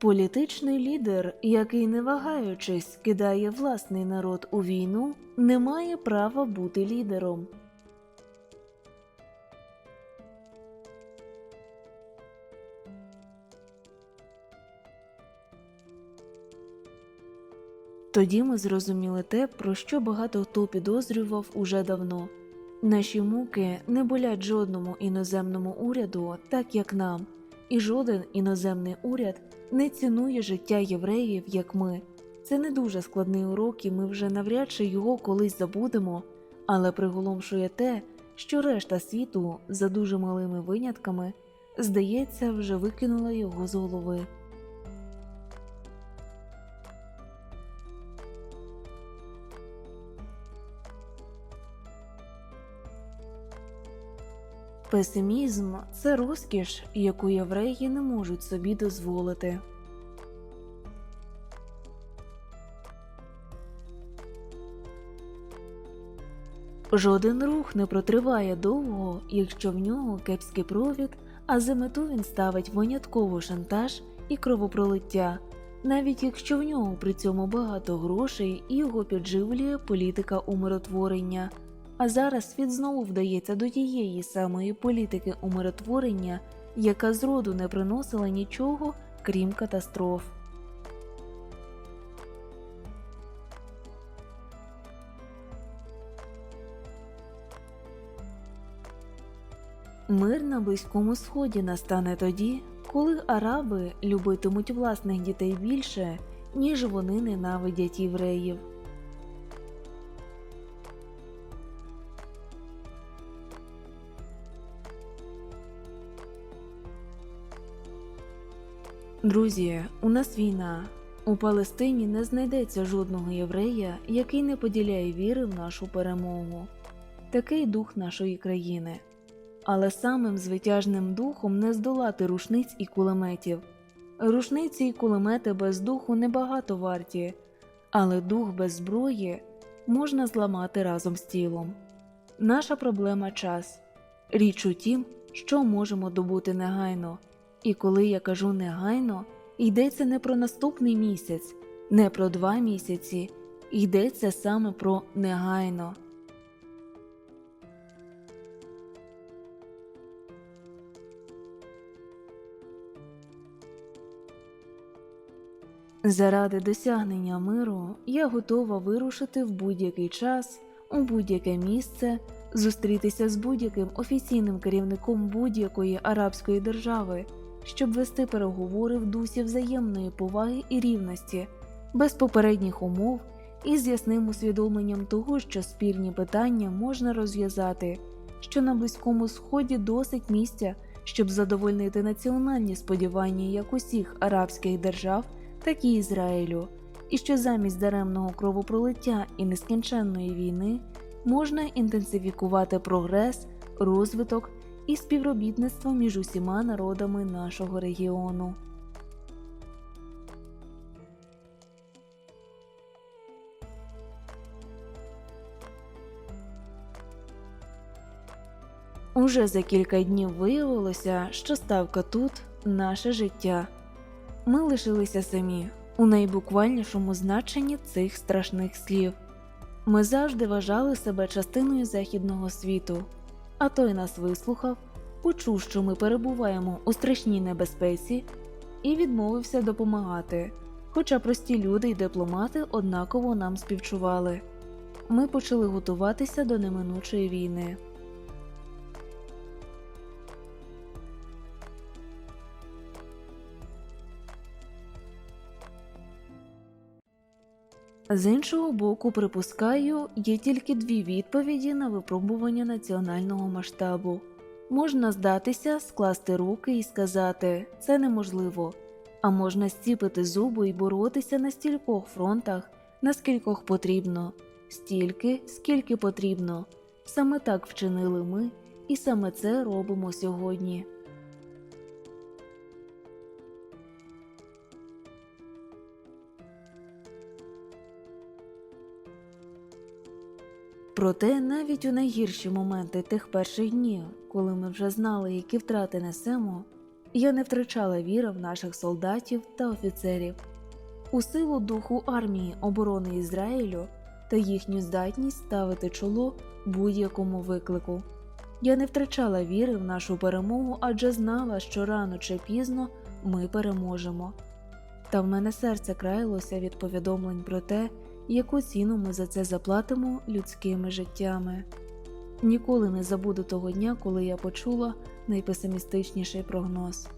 Політичний лідер, який не вагаючись кидає власний народ у війну, не має права бути лідером. Тоді ми зрозуміли те, про що багато хто підозрював уже давно. Наші муки не болять жодному іноземному уряду, так як нам, і жоден іноземний уряд не цінує життя євреїв, як ми. Це не дуже складний урок, і ми вже навряд чи його колись забудемо, але приголомшує те, що решта світу, за дуже малими винятками, здається, вже викинула його з голови. Песимізм це розкіш, яку євреї не можуть собі дозволити. Жоден рух не протриває довго, якщо в нього кепський провід, а за мету він ставить винятково шантаж і кровопролиття, навіть якщо в нього при цьому багато грошей і його підживлює політика умиротворення. А зараз світ знову вдається до тієї самої політики умиротворення, яка зроду не приносила нічого, крім катастроф. Мир на Близькому Сході настане тоді, коли араби любитимуть власних дітей більше, ніж вони ненавидять євреїв. Друзі, у нас війна. У Палестині не знайдеться жодного єврея, який не поділяє віри в нашу перемогу. Такий дух нашої країни. Але самим звитяжним духом не здолати рушниць і кулеметів. Рушниці і кулемети без духу небагато варті, але дух без зброї можна зламати разом з тілом. Наша проблема час. Річ у тім, що можемо добути негайно. І коли я кажу негайно, йдеться не про наступний місяць, не про два місяці, йдеться саме про негайно. Заради досягнення миру я готова вирушити в будь-який час, у будь-яке місце, зустрітися з будь-яким офіційним керівником будь-якої арабської держави, щоб вести переговори в дусі взаємної поваги і рівності, без попередніх умов і з ясним усвідомленням того, що спірні питання можна розв'язати, що на Близькому Сході досить місця, щоб задовольнити національні сподівання як усіх арабських держав так і Ізраїлю, і що замість даремного кровопролиття і нескінченної війни можна інтенсифікувати прогрес, розвиток і співробітництво між усіма народами нашого регіону. Уже за кілька днів виявилося, що ставка тут наше життя. Ми лишилися самі у найбуквальнішому значенні цих страшних слів. Ми завжди вважали себе частиною західного світу, а той нас вислухав, почув, що ми перебуваємо у страшній небезпеці, і відмовився допомагати. Хоча прості люди й дипломати однаково нам співчували. Ми почали готуватися до неминучої війни. З іншого боку, припускаю, є тільки дві відповіді на випробування національного масштабу. Можна здатися, скласти руки і сказати це неможливо, а можна стіпити зуби і боротися на стількох фронтах, наскількох потрібно, стільки, скільки потрібно. Саме так вчинили ми, і саме це робимо сьогодні. Проте навіть у найгірші моменти тих перших днів, коли ми вже знали, які втрати несемо, Я не втрачала віри в наших солдатів та офіцерів, у силу духу армії оборони Ізраїлю та їхню здатність ставити чоло будь-якому виклику. Я не втрачала віри в нашу перемогу, адже знала, що рано чи пізно ми переможемо. Та в мене серце краялося від повідомлень про те, яку ціну ми за це заплатимо людськими життями. Ніколи не забуду того дня, коли я почула найпесимістичніший прогноз.